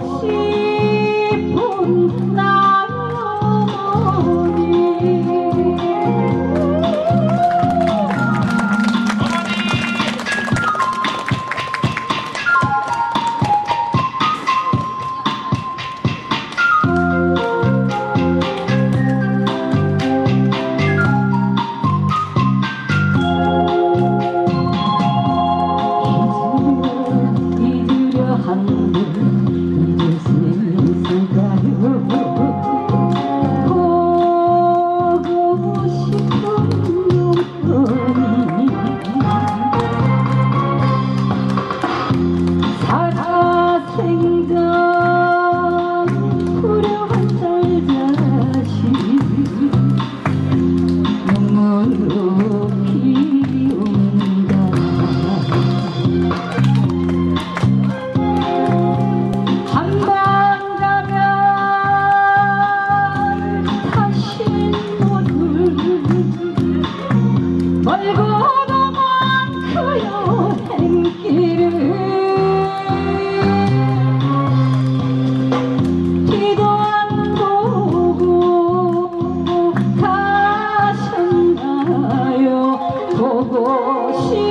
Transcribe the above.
心。 멀고도 많고요 행길은 뒤도 안 보고 가셨나요? 보고 싶